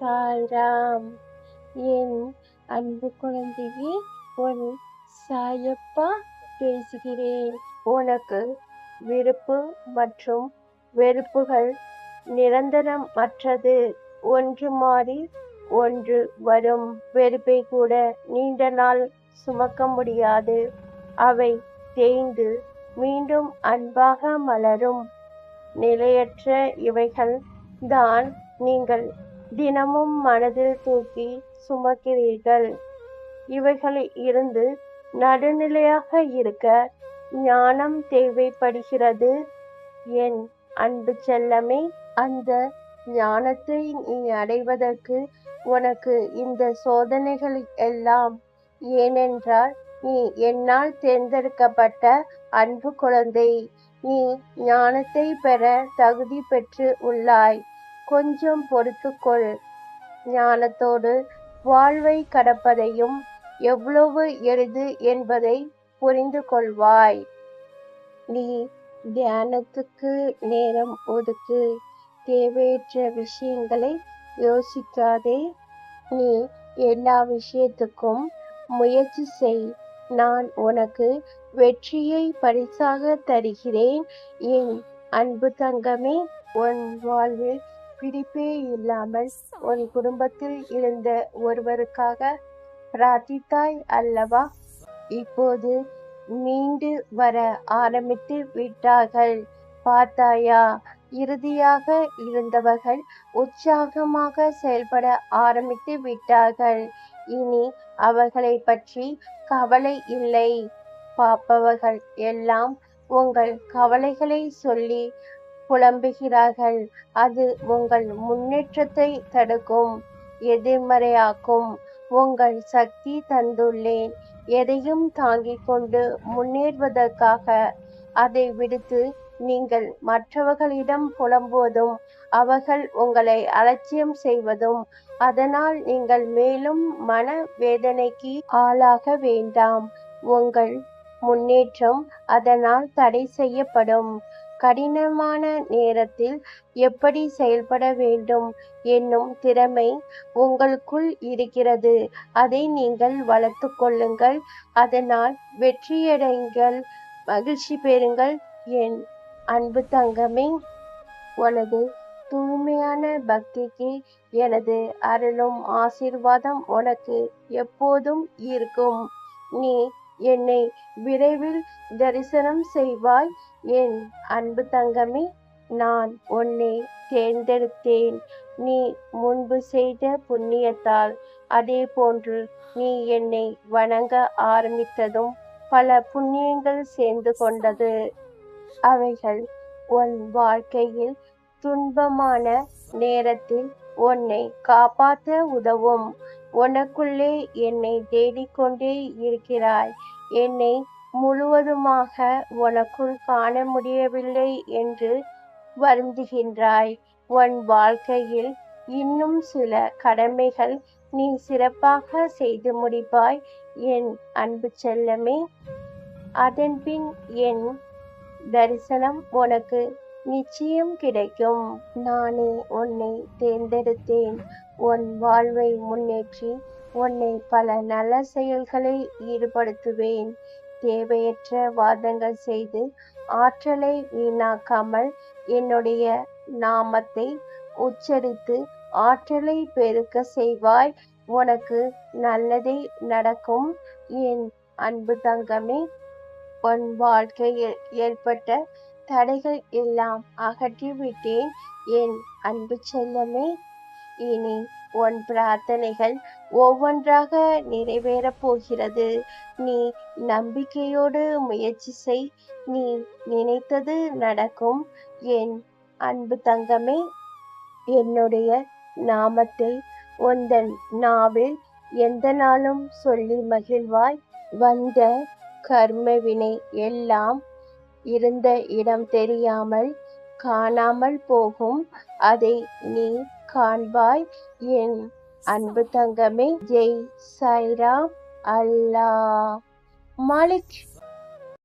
சாய்ராம் என் அன்பு குழந்தையே உன் சாயப்பா பேசுகிறேன். உனக்கு விருப்பு மற்றும் வெறுப்புகள் நிரந்தரம் மற்றது ஒன்று மாறி ஒன்று வரும். வெறுப்பை கூட நீண்ட நாள் சுமக்க முடியாது. அவை தேய்ந்து மீண்டும் அன்பாக மலரும். நிலையற்ற இவைகள் தான் நீங்கள் தினமும் மனதில் தூக்கி சுமக்கிறீர்கள். இவைகளில் இருந்து நடுநிலையாக இருக்க ஞானம் தேவைப்படுகிறது. என் அன்பு செல்லமே அந்த ஞானத்தை நீ அடைவதற்கு உனக்கு இந்த சோதனைகள் எல்லாம் ஏனென்றால் நீ என்னால் தேர்ந்தெடுக்கப்பட்ட அன்பு குழந்தை. நீ ஞானத்தை பெற தகுதி பெற்று உள்ளாய். கொஞ்சம் பொறுத்துக்கொள். ஞானத்தோடு வாழ்வை கடப்பதையும் எவ்வளவு எளிது என்பதை புரிந்து கொள்வாய். நீ தியானத்துக்கு நேரம் ஒதுக்கு. தேவையற்ற விஷயங்களை யோசிக்காதே. நீ எல்லா விஷயத்துக்கும் முயற்சி செய். நான் உனக்கு வெற்றியை பரிசாக தருகிறேன். என் அன்பு தங்கமே உன் வாழ்வில் பிடிப்பே இல்லாமல் உன் குடும்பத்தில் இருந்த ஒருவருக்காக பிரார்த்தித்தாய் அல்லவா? இப்போது மீண்டு வர ஆரம்பித்து விட்டார்கள். பார்த்தாயா இறுதியாக இருந்தவர்கள் உற்சாகமாக செயல்பட ஆரம்பித்து விட்டார்கள். இனி அவர்களை பற்றி கவலை இல்லை. பார்ப்பவர்கள் எல்லாம் உங்கள் கவலைகளை சொல்லி புலம்புகிறார்கள். அது உங்கள் முன்னேற்றத்தை தடுக்கும். எதிர்மறையாக்கும். உங்கள் சக்தி தந்துள்ளேன். எதையும் தாங்கிக் கொண்டு முன்னேறுவதற்காக அதை விடுத்து நீங்கள் மற்றவர்களிடம் புலம்புவதும் அவர்கள் உங்களை அலட்சியம் செய்வதும் அதனால் நீங்கள் மேலும் மன வேதனைக்கு ஆளாக வேண்டாம். உங்கள் முன்னேற்றம் அதனால் தடை செய்யப்படும். கடினமான நேரத்தில் எப்படி செயல்பட வேண்டும் என்னும் திறமை உங்களுக்குள் இருக்கிறது. அதை நீங்கள் வளர்த்து கொள்ளுங்கள். அதனால் வெற்றியடைங்கள். மகிழ்ச்சி பெறுங்கள். என் அன்பு தங்கமே உனது தூய்மையான பக்திக்கு எனது அருளும் ஆசீர்வாதம் உனக்கு எப்போதும் இருக்கும். நீ என்னை விரைவில் தரிசனம் செய்வாய். என் அன்பு தங்கமே நான் உன்னை தேர்ந்தெடுத்தேன். நீ முன்பு செய்த புண்ணியத்தால் அதே போன்று நீ என்னை வணங்க ஆரம்பித்ததும் பல புண்ணியங்கள் சேர்ந்து கொண்டது. அவைகள் உன் வாழ்க்கையில் துன்பமான நேரத்தில் உன்னை காப்பாற்ற உதவும். உனக்குள்ளே என்னை தேடிக்கொண்டே இருக்கிறாய். என்னை முழுவதுமாக உனக்குள் காண முடியவில்லை என்று வருந்துகின்றாய். உன் வாழ்க்கையில் இன்னும் சில கடமைகள் நீ சிறப்பாக செய்து முடிப்பாய். என் அன்பு செல்லமே அதன்பின் என் தரிசனம் உனக்கு நிச்சயம் கிடைக்கும். நானே உன்னை தேர்ந்தெடுத்தேன். உன் வாழ்வை முன்னேற்றி உன்னை பல நல்ல செயல்களை ஈடுபடுத்துவேன். தேவையற்ற வாதங்கள் செய்து ஆற்றலை வீணாக்காமல் என்னுடைய நாமத்தை உச்சரித்து ஆற்றலை பெருக்க செய்வாய். உனக்கு நல்லதே நடக்கும். என் அன்பு தங்கமே உன் வாழ்க்கையில் ஏற்பட்ட தடைகள் எல்லாம் அகற்றிவிட்டேன். என் அன்பு செல்லமே இனி உன் பிரார்த்தனைகள் ஒவ்வொன்றாக நிறைவேறப் போகிறது. நீ நம்பிக்கையோடு முயற்சி செய். நீ நினைத்தது நடக்கும். என் அன்பு தங்கமே என்னுடைய நாமத்தை உந்தன் நாவில் எந்த நாளும் சொல்லி மகிழ்வாய். வந்த கர்மவினை எல்லாம் இருந்த இடம் தெரியாமல் காணாமல் போகும். அதை நீ காண்பாய். என் அன்பு தங்கமே ஜெய் சாய்ராம் அல்லாஹ். மாலிக்